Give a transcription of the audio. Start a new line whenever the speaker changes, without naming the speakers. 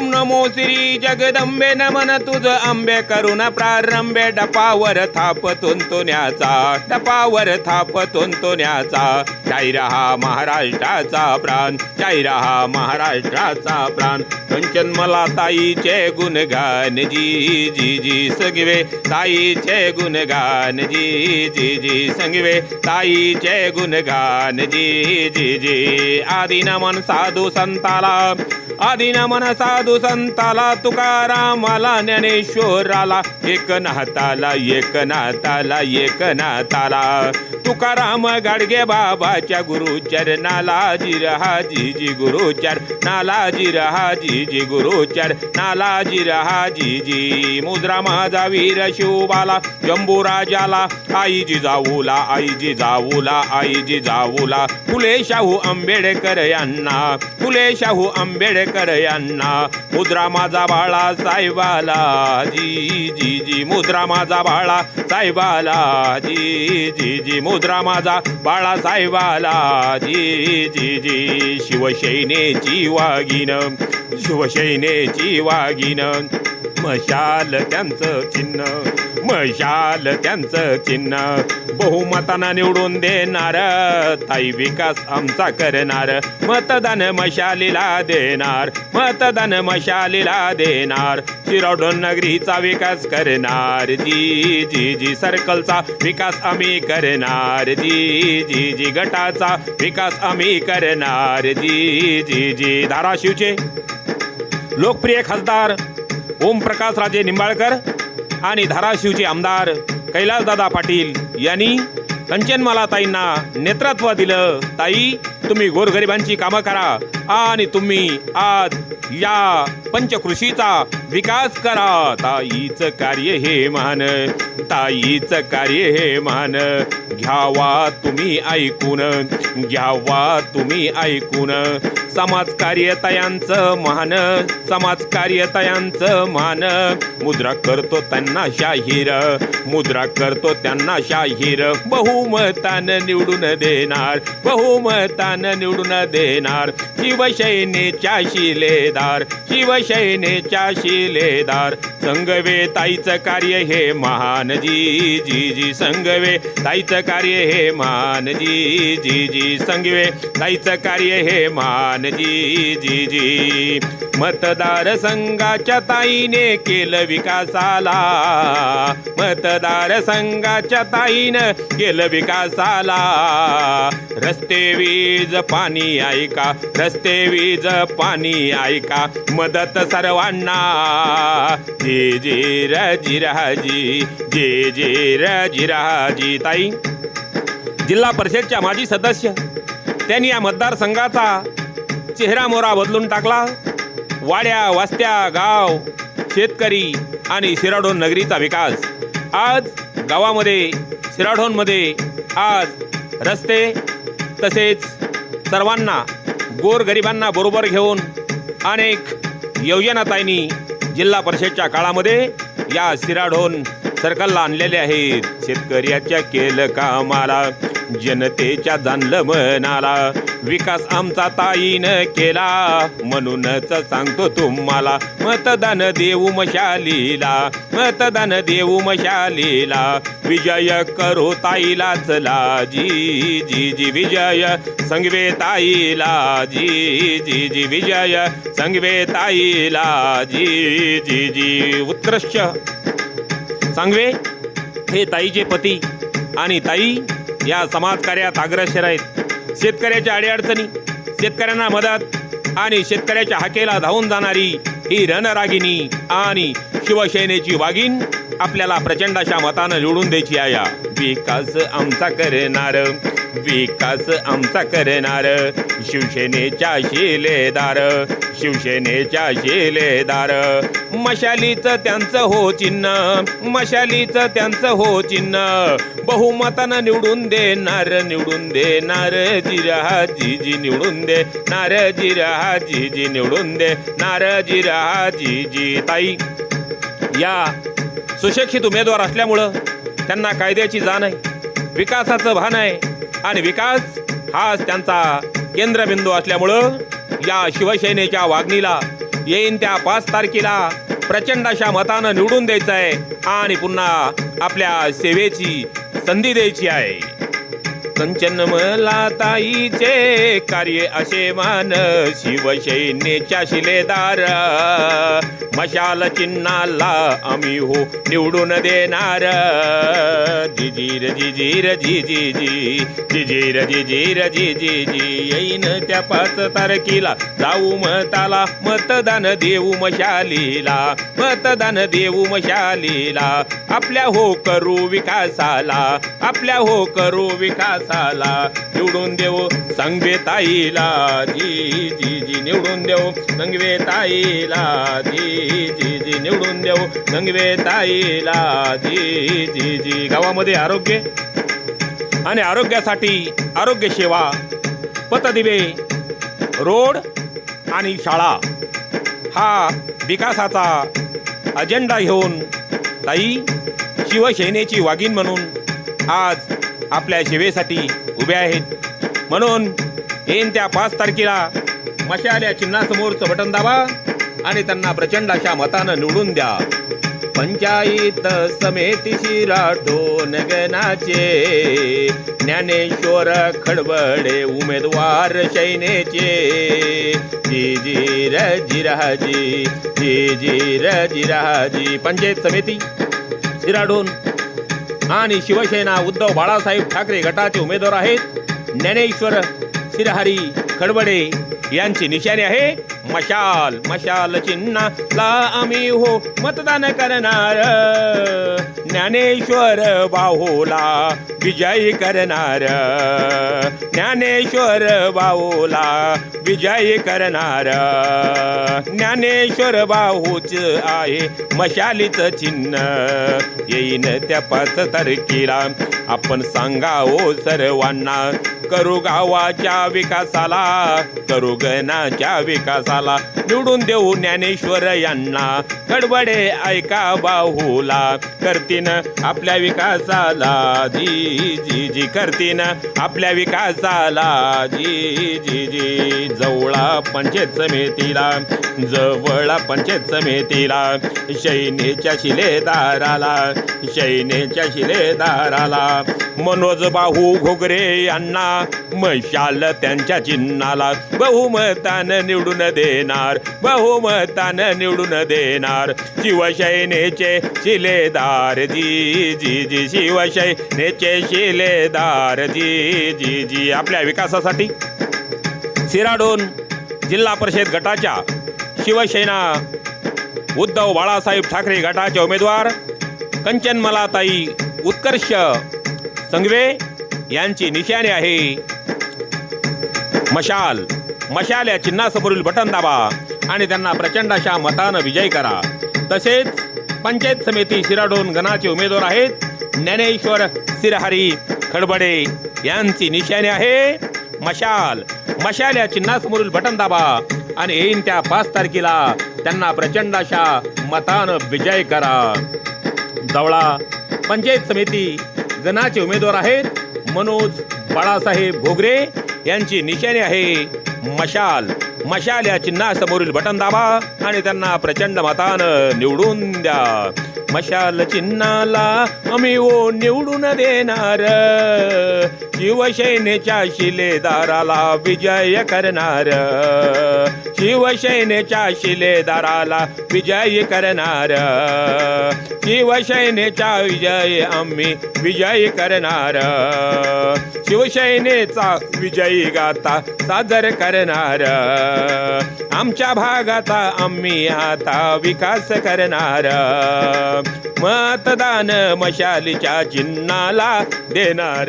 ओम नमो श्री जगदंबे नमन तुझ आंबे करून प्रारंभे. डपावर थाप तुंतुण्याचा डपावर थाप तुंतुण्याचा जय महाराष्ट्राचा प्राण जय महाराष्ट्राचा प्राण. कंचन मला ताईचे गुणगान जी जी जी सगवे. ताईचे गुणगान जी जी जी संगवे. ताईचे गुणगान जी जी जी. आदि नमन साधू संताला आदि नमन साधू संताला तुकारामाला ज्ञानेश्वराला एक नाताला एक नाताला एक नाताला तुकाराम गाडगे बाबाच्या गुरुचरणाला जिरहा जी जी गुरुचर नाला जिरहा जी जी गुरुचर नाला जिरहा जी. जी मुद्रा माझा वीर शिवबाला जंबू राजाला आई जी जाऊला आई जी जाऊला आई जी जाऊला. फुले शाहू आंबेडकर यांना फुले शाहू आंबेडकर यांना मुद्रा माझा बाळा साहेबाला जी जी जी. मुद्रा माझा बाळा साहेबाला जी जी जी. मुद्रा माझा बाळासाहेबाला. जी जी जी शिवसेनेची वागिन शिवसेनेची वागिन मशाल त्यांचं चिन्ह मशाल त्यांचं चिन्ह. बहुमताना निवडून देणार ताई विकास आमचा करणार. मतदान मशालीला देणार मतदान मशालीला देणार. शिरोडोन नगरीचा विकास करणार. जी जी जी सर्कलचा विकास आम्ही करणार. जी जी जी गटाचा विकास आम्ही करणार. जी जी जी धाराशिवचे लोकप्रिय खासदार ओमप्रकाश राजे निंबाळकर आणि धाराशिवचे आमदार कैलासदादा पाटील यांनी कंचनमालाताईंना नेतृत्व दिलं. ताई तुम्ही गोरगरिबांची कामं करा आणि तुम्ही आज या पंचकृषीचा विकास करा. ताईचं कार्य हे मान ताईचं कार्य हे मान घ्यावा तुम्ही ऐकून. घ्यावा तुम्ही ऐकून. समाजकार्यतयांचं मान समाजकार्यतयांचं मान मुद्रा करतो त्यांना शाहीर. मुद्रा करतो त्यांना शाहीर. बहुमतानं निवडून देणार. बहुमतानं निवडून देणार. शिवसेनेच्या शिलेदार. शिवसेनेच्या शिलेदार. संगवे ताईचं कार्य हे महान जी जी जी संगवे. ताईचं कार्य हे महान जी जी जी संगवे. ताईचं कार्य हे महान जी जी जी. मतदार संघाच्या ताईने केलं विकासाला. मतदार संघाच्या ताईनं केलं विकासाला. रस्ते वीज पाणी ऐका. रस्ते वीज पाणी ऐका. मदत सर्वांना. जे जे र राजी. जे जे र राजी ताई. जिल्हा परिषदच्या माजी सदस्य. त्यांनी या मतदारसंघाचा चेहरा मोरा बदलून टाकला. वाड्या वस्त्या गाव शेतकरी आणि शिराडोन नगरीचा विकास. आज गावामध्ये शिराडोनमध्ये आज रस्ते तसेच सर्वांना गोरगरिबांना बरोबर घेऊन अनेक योजनाताईंनी जिल्हा परिषदच्या काळामध्ये या सिराढोन सर्कलला आणलेले आहेत. शेतकऱ्याच्या केलं कामाला जनतेच्या जाणलं मनाला. विकास आमचा ताईनं केला. म्हणूनच सांगतो तुम्हाला मतदान देऊ मशालीला मतदान देऊ मशालीला विजय करो ताईला चला. जी जी जी विजय. संगवे ताईला. जी जी जी विजय. संगवे ताईला. जी जी जी उत्कृष्ट. सांगवे हे ताईचे पती आणि ताई या समाजकार्यात अग्रसर आहेत. शेतकऱ्याच्या अडीअडचणी शेतकऱ्यांना मदत आणि शेतकऱ्याच्या हाकेला धावून जाणारी ही रणरागिनी आणि शिवसेनेची वाघीण आपल्याला प्रचंड अशा मतानं निवडून द्यायची आहे. विकास आमचा करणार. विकास आमचा करणार. शिवसेनेच्या शिलेदार शिवसेनेच्या शिलेदार. मशालीचं त्यांचं हो चिन्ह मशालीचं त्यांचं हो चिन्ह. बहुमतानं निवडून देणार निवडून देणार जिरा जी जी निवडून दे. नारजी जी जी निवडून दे. नारजी जी जी ताई. या सुशिक्षित उमेदवार असल्यामुळं त्यांना कायद्याची जाण आहे. विकासाचं भान आहे. आणि विकास हाच त्यांचा केंद्रबिंदू असल्यामुळं या शिवसेनेच्या वागणीला येईन त्या पाच तारखेला प्रचंड अशा मतानं निवडून द्यायचं आहे आणि पुन्हा आपल्या सेवेची संधी द्यायची आहे. कंचन मला ताईचे कार्य असे मान शिवसेनेच्या शिलेदार. मशाल चिन्हाला आम्ही हो निवडून देणार. जिजीर जिजीर जी जी जिजीर जिजीर जी जी येईन त्या पाच तारखेला जाऊ मताला मतदान देऊ मशालीला. मतदान देऊ मशालीला. आपल्या हो करू विकासाला आपल्या हो करू विकास ताला निवडून देऊ संगवे ताईला. जी जी जी निवडून देऊ संगवे ताईला. जी जी जी निवडून देऊ संगवे ताईला. जी जी जी गावामध्ये आरोग्य आणि आरोग्यासाठी आरोग्य सेवा पतदिवे रोड आणि शाळा हा विकासाचा अजेंडा घेऊन ताई शिवसेनेची वाघीण म्हणून आज आपल्या सेवेसाठी उभे आहेत. म्हणून येईन त्या पाच तारखेला मशाल या चिन्हासमोरचं बटन दाबा आणि त्यांना प्रचंड अशा मतानं निवडून द्या. पंचायत समिती शिराठोन गणाचे ज्ञानेश्वर खडबडे उमेदवार सैनेचे जी जी र जिराजी जी जी र जिराजी पंचायत समिती शिराडून आणि शिवसेना उद्धव बाळासाहेब ठाकरे गटाचे उमेदवार आहेत. ज्ञानेश्वर श्रीहरी खडबडे यांची निशाणी आहे. मशाल मशाल चिन्हाला आम्ही हो मतदान करणार. ज्ञानेश्वर बाहुला विजयी करणार. ज्ञानेश्वर बाहुला विजयी करणार. ज्ञानेश्वर बाहूच आहे मशालीचं चिन्ह. येईन त्या पाच तारखेला आपण सांगावो सर्वांना. करू गावाच्या विकासाला करू गणाच्या विकासाला. निवडून देऊ ज्ञानेश्वर यांना. गडबडे ऐका बाहूला. करतीन आपल्या विकासाला. जी जी जी करतीन आपल्या विकासाला. जी जी जी जवळा पंचायत समितीला. जवळा पंचायत समितीला. शैनेच्या शिलेदाराला. शैनेच्या शिलेदाराला. मनोज बाहू घोगरे यांना. मशाल त्यांच्या चिन्हाला. बहुमतानं निवडून देणार. बहुमतान निवडून देणार. शिवसेनेचे शिलेदार. जी जी जी शिवसेनेचे शिलेदार. जी जी जी आपल्या विकासासाठी. सिराडोन जिल्हा परिषद गटाच्या शिवसेना उद्धव बाळासाहेब ठाकरे गटाचे उमेदवार कंचनमलाताई उत्कर्ष संघवे यांची निशाणी आहे मशाल. मशाल या चिन्हासमोरील बटन दाबा आणि त्यांना प्रचंड अशा मतानं विजय करा. तसेच पंचायत समिती शिराडोन गणाचे उमेदवार आहेत ज्ञानेश्वर सिरहरी खडबडे यांची निशाणी आहे. मशाल मशाल या चिन्हासमोरील बटन दाबा आणि येईन त्या पाच तारखेला त्यांना प्रचंड अशा मतानं विजय करा. जवळा पंचायत समिती गणाचे उमेदवार आहेत मनोज बाळासाहेब भोगरे यांची निशाणी आहे. मशाल. मशाल या चिन्हासमोरील बटन दाबा आणि त्यांना प्रचंड मतानं निवडून द्या. मशाल चिन्हाला आम्ही ओ निवडून देणार. शिवसेनेच्या शिलेदाराला विजय करणार. शिवसेनेच्या शिलेदाराला विजय करणार. शिवसेनेचा विजय आम्ही विजय करणार. शिवसेनेचा विजयी गाता सादर करणार. आमच्या भागाचा आम्ही आता विकास करणार. मतदान मशालीच्या चिन्हाला देणार.